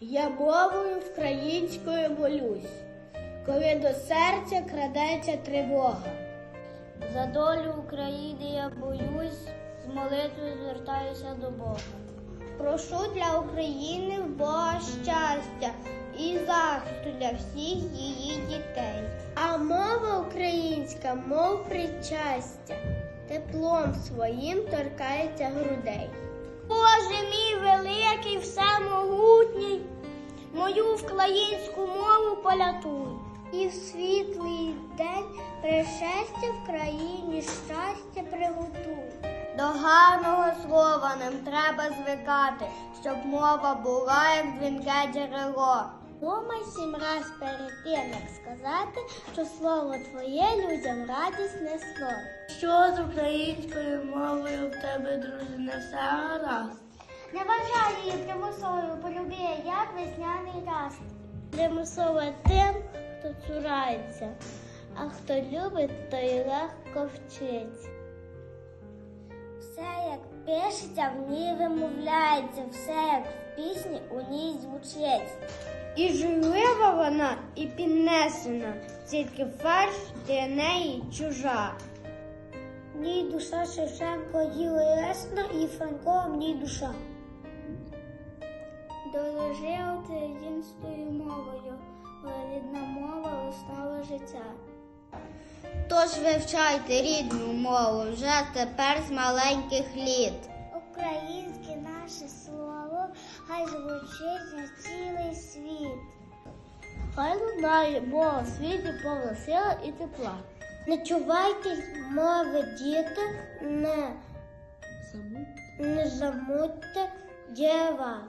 Я мовою українською молюсь, коли до серця крадеться тривога. За долю України я боюсь, з молитвою звертаюся до Бога. Прошу для України в Бога щастя і захисту для всіх її дітей. А мова українська, мов причастя, теплом своїм торкається грудей. Боже мій великий, мою українську мову полятуй. І в світлий день пришестя в країні щастя приготуй. До гарного слова нам треба звикати, щоб мова була, як дзвінке джерело. Думай сім раз перед тим, як сказати, що слово твоє людям радість несло. Що з українською мовою в тебе, друзі, не все гаразд? Не вважай її примусовою, полюби, як весняний раз. Примусово тим, хто цурається, а хто любить, той легко вчиться. Все, як пишеться, в ній вимовляється, все, як в пісні у ній звучить. І жуйлива вона, і піднесена, тільки фальш для неї чужа. Ній душа Шевченко Лесна, і Франко в ній душа. Дорожи українською мовою, бо рідна мова основа життя. Тож вивчайте рідну мову вже тепер з маленьких літ. Українське наше слово хай звучить на цілий світ. Хай лунає мова світі повна сила і тепла. Не чувайте мови, діти, не, не замутьте дєва.